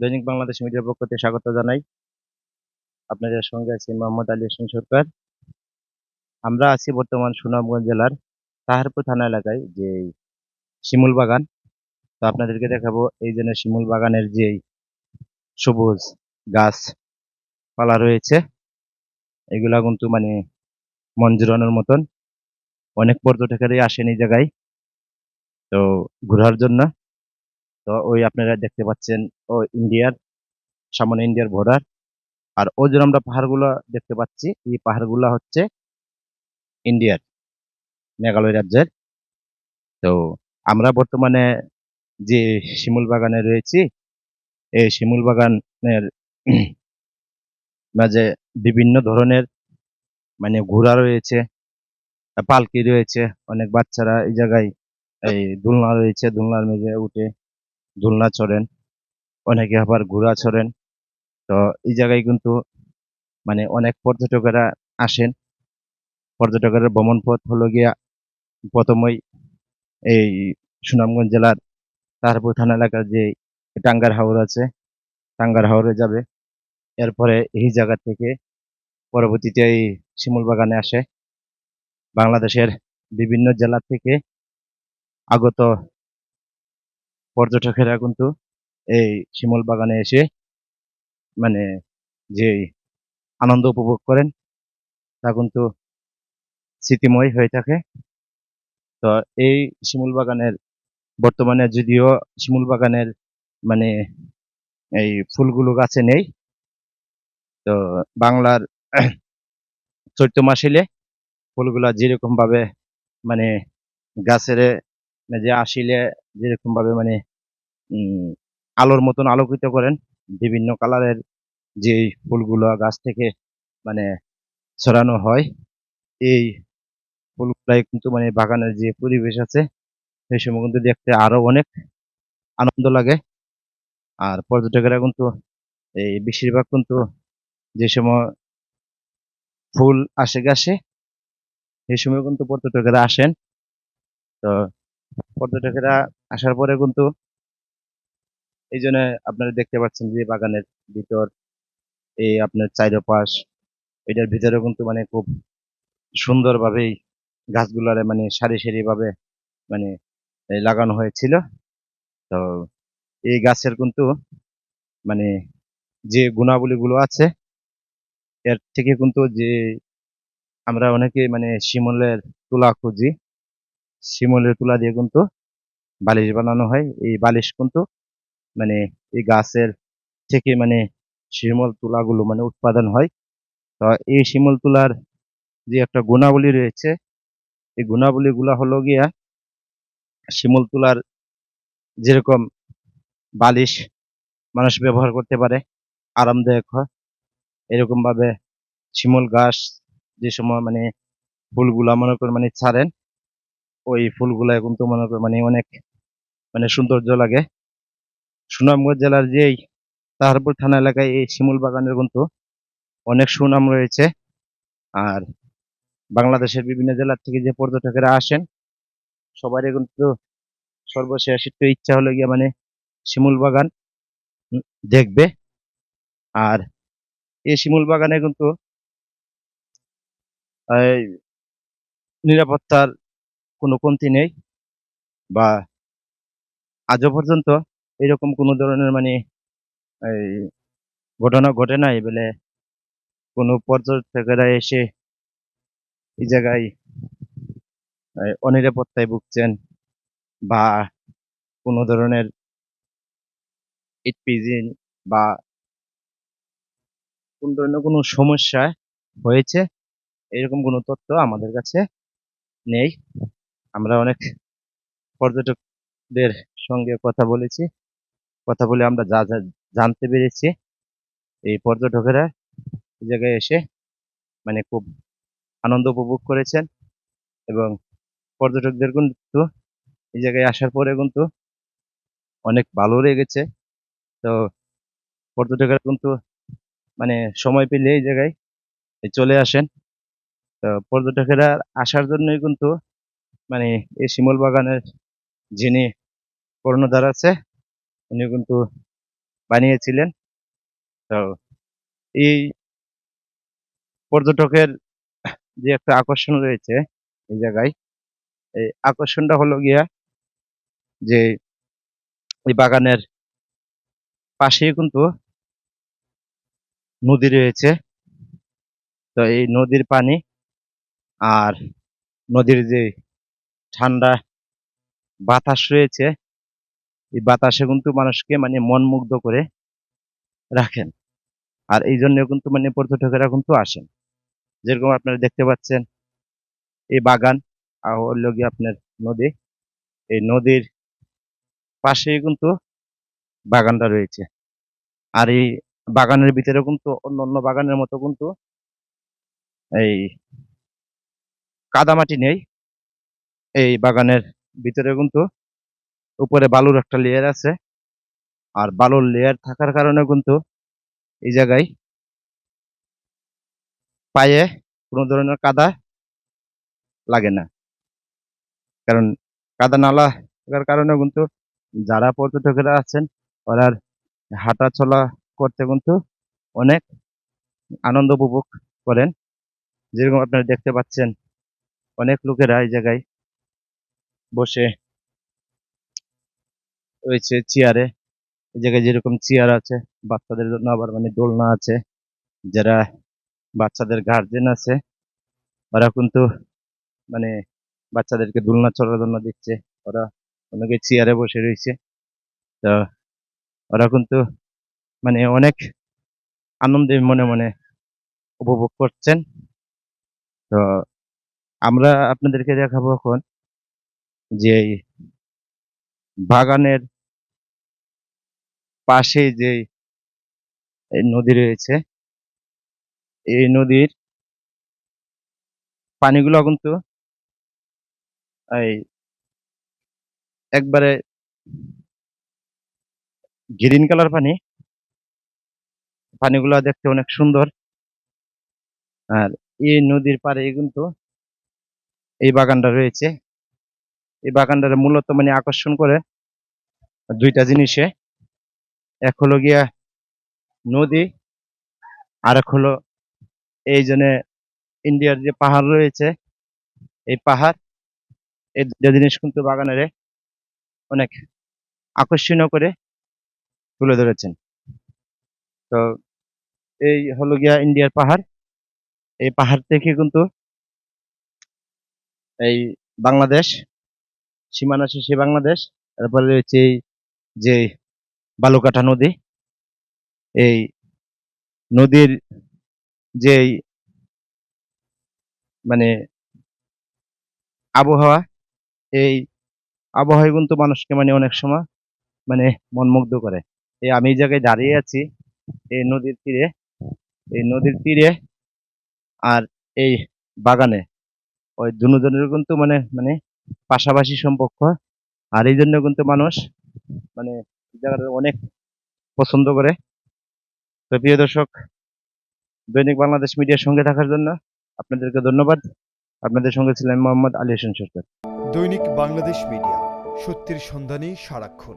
দৈনিক বাংলাদেশ মিডিয়ার পক্ষ থেকে স্বাগত জানাই। আপনাদের সঙ্গে আছি মোহাম্মদ আলী হোসেন সরকার। আমরা আছি বর্তমান সুনামগঞ্জ জেলার তাহারপুর থানা এলাকায়, যে শিমুল বাগান। তো আপনাদেরকে দেখাবো এই জন্য শিমুল বাগানের যে সবুজ গাছ পালা রয়েছে, এগুলা কিন্তু মানে মন মতন। অনেক পর্যটকেরই আসেন এই জায়গায়। তো ঘোরার জন্য তো ওই আপনারা দেখতে পাচ্ছেন, ও ইন্ডিয়ার, সামনে ইন্ডিয়ার বর্ডার আর ওই যে আমরা পাহাড়গুলো দেখতে পাচ্ছি, এই পাহাড়গুলো হচ্ছে ইন্ডিয়ার, মেঘালয় রাজ্যের। তো আমরা বর্তমানে যে শিমুল বাগানে রয়েছি, এই শিমুল বাগানের মাঝে বিভিন্ন ধরনের মানে ঘোড়া রয়েছে, পালকি রয়েছে, অনেক বাচ্চারা এই জায়গায় এই দোলনা রয়েছে, দোলনার মেঝে উঠে দোলনা চড়েন, অনেকে আবার ঘোড়া চড়েন। তো এই জায়গায় কিন্তু মানে অনেক পর্যটকেরা আসেন। পর্যটকের ভ্রমণ পথ হলো গিয়া প্রথমেই এই সুনামগঞ্জ জেলার তারপুর থানা এলাকার যে টাঙ্গার হাওর আছে টাঙ্গার হাওরে যাবে। এরপরে এই জায়গা থেকে পরবর্তীতে এই শিমুল বাগানে আসে। বাংলাদেশের বিভিন্ন জেলা থেকে আগত পর্যটকেরা কিন্তু এই শিমল বাগানে এসে মানে যে আনন্দ উপভোগ করেন, তা কিন্তু স্মৃতিময় হয়ে থাকে। তো এই শিমুল বাগানের বর্তমানে যদিও শিমুল বাগানের মানে এই ফুলগুলো গাছে নেই, তো বাংলার চৈত্র মাস এলে ফুলগুলা যেরকম ভাবে মানে গাছের যে আসিলে যেরকম ভাবে মানে আলোর মতন আলোকিত করেন, বিভিন্ন কালারের যে ফুলগুলো গাছ থেকে মানে ছড়ানো হয়, এই ফুলগুলাই কিন্তু মানে বাগানের যে পরিবেশ আছে, সেই সময় কিন্তু দেখতে আরও অনেক আনন্দ লাগে। আর পর্যটকেরা কিন্তু এই বেশিরভাগ কিন্তু যে সময় ফুল আসে গাছে, সেই সময় কিন্তু পর্যটকেরা আসেন। তো পর্যটকেরা আসার পরে কিন্তু এই জন্য আপনারা দেখতে পাচ্ছেন যে বাগানের ভিতর এই আপনার চাইরপাশ, এটার ভিতরে কিন্তু মানে খুব সুন্দরভাবেই গাছগুলারে মানে সারি সারি ভাবে মানে লাগানো হয়েছিল। তো এই গাছের কিন্তু মানে যে গুণাবলীগুলো আছে, এর থেকে কিন্তু যে আমরা অনেকে মানে শিমলের তুলা খুঁজি, শিমলের তুলা দিয়ে কিন্তু বালিশ বানানো হয়। এই বালিশ কিন্তু মানে এই গাছের থেকে মানে শিমল তুলাগুলো মানে উৎপাদন হয়। তো এই শিমল তুলার যে একটা গুণাবলী রয়েছে, এই গুণাবলীগুলো হলো গিয়া শিমল তুলার যেরকম বালিশ মানুষ ব্যবহার করতে পারে, আরামদায়ক হয়। এরকম ভাবে শিমল গাছ যে সময় মানে ফুলগুলা মনে করেন মানে ছাড়েন, ওই ফুলগুলা কিন্তু মনে করেন মানে অনেক মানে সৌন্দর্য লাগে। সুনামগঞ্জ জেলার যেই তাহারপুর থানা এলাকায় এই শিমুল বাগানের কিন্তু অনেক সুনাম রয়েছে। আর বাংলাদেশের বিভিন্ন জেলার থেকে যে পর্যটকেরা আসেন, সবারই কিন্তু সর্বশেষ একটু ইচ্ছা হলো গিয়ে মানে শিমুল বাগান দেখবে। আর এই শিমুল বাগানে কিন্তু নিরাপত্তার কোনো কমতি নেই বা আজও পর্যন্ত এরকম কোনো ধরনের মানে এই ঘটনা ঘটে নাই বলে কোনো পর্যটকেরা এসে এই জায়গায় অনিরাপত্তায় ভুগছেন বা কোনো ধরনের বা কোন ধরনের কোনো সমস্যা হয়েছে, এরকম কোনো তথ্য আমাদের কাছে নেই। আমরা অনেক পর্যটকদের সঙ্গে কথা বলেছি। কথা বলে আমরা যা যা জানতে পেরেছি। এই পর্যটকেরা এই জায়গায় এসে মানে খুব আনন্দ উপভোগ করেছেন এবং পর্যটকদের কিন্তু এই জায়গায় আসার পরে কিন্তু অনেক ভালো লেগেছে। তো পর্যটকেরা কিন্তু মানে সময় পেলে এই জায়গায় চলে আসেন। তো পর্যটকেরা আসার জন্যই কিন্তু মানে এই শিমল বাগানের যিনি কর্ণধার আছে, উনি কিন্তু বানিয়েছিলেন। তো এই পর্যটকের যে একটা আকর্ষণ রয়েছে এই জায়গায়, এই আকর্ষণটা হলো গিয়া যে এই বাগানের পাশেই কিন্তু নদী রয়েছে। তো এই নদীর পানি আর নদীর যে ঠান্ডা বাতাস রয়েছে, এই বাতাসে কিন্তু মানুষকে মানে মনমুগ্ধ করে রাখেন। আর এই জন্য কিন্তু মানে পর্যটকেরা কিন্তু আসেন। যেরকম আপনারা দেখতে পাচ্ছেন, এই বাগান আর গিয়ে আপনার নদী। এই নদীর পাশেই কিন্তু বাগানটা রয়েছে। আর এই বাগানের ভিতরে কিন্তু অন্য অন্য বাগানের মতো কিন্তু এই কাদামাটি নেই। এই বাগানের ভিতরে কিন্তু উপরে বালুর একটা লেয়ার আছে। আর বালুর লেয়ার থাকার কারণে কিন্তু এই জায়গায় পায়ে কোনো ধরনের কাদা লাগে না। কারণ কাদা না লাগার কারণে কিন্তু যারা পর্যটকেরা আছেন, ওরা হাঁটা চলা করতে কিন্তু অনেক আনন্দ উপভোগ করেন। যেরকম আপনারা দেখতে পাচ্ছেন, অনেক লোকেরা এই জায়গায় বসে রয়েছে চেয়ারে এই জায়গায় যেরকম চেয়ার আছে, বাচ্চাদের জন্য আবার মানে দোলনা আছে। যারা বাচ্চাদের গার্জেন আছে, ওরা কিন্তু মানে বাচ্চাদেরকে দোলনা চড়ার জন্য দিচ্ছে। ওরা অনেকে চেয়ারে বসে রয়েছে। তো ওরা কিন্তু মানে অনেক আনন্দে মনে মনে উপভোগ করছেন। তো আমরা আপনাদেরকে দেখাবো এখন যে বাগানের পাশে যে নদী রয়েছে, এই নদীর পানিগুলো কিন্তু এই একবারে গ্রিন কালার পানি। পানিগুলো দেখতে অনেক সুন্দর। আর এই নদীর পাড়ে কিন্তু এই বাগানটা রয়েছে। এই বাগানটা মূলত মানে আকর্ষণ করে দুইটা জিনিসে। এক হলো গিয়া নদী আর এক হলো এই জন্য ইন্ডিয়ার যে পাহাড় রয়েছে, এই পাহাড়, এই দুটা জিনিস কিন্তু বাগানের অনেক আকর্ষণীয় করে তুলে ধরেছেন। তো এই হলো গিয়া ইন্ডিয়ার পাহাড়। এই পাহাড় থেকে কিন্তু এই বাংলাদেশ সীমানা শেষে বাংলাদেশ, তারপরে রয়েছে এই যে বালুকাঠা নদী, এই নদীর যে মানে আবহাওয়া, এই আবহাওয়া কিন্তু মানুষকে মানে অনেক সময় মানে মনমুগ্ধ করে। এই আমি এই জায়গায় দাঁড়িয়ে আছি, এই নদীর তীরে, এই নদীর তীরে আর এই বাগানে। ওই দুজনের কিন্তু মানে মানে পাশাপাশি সম্পর্ক। আর এই জন্য কিন্তু মানুষ মানে জায়গাটা অনেক পছন্দ করে। তো প্রিয় দর্শক, দৈনিক বাংলাদেশ মিডিয়ার সঙ্গে থাকার জন্য আপনাদেরকে ধন্যবাদ। আপনাদের সঙ্গে ছিলেন মোহাম্মদ আলী হোসেন সরকার। দৈনিক বাংলাদেশ মিডিয়া, সত্যির সন্ধানে সারাক্ষণ।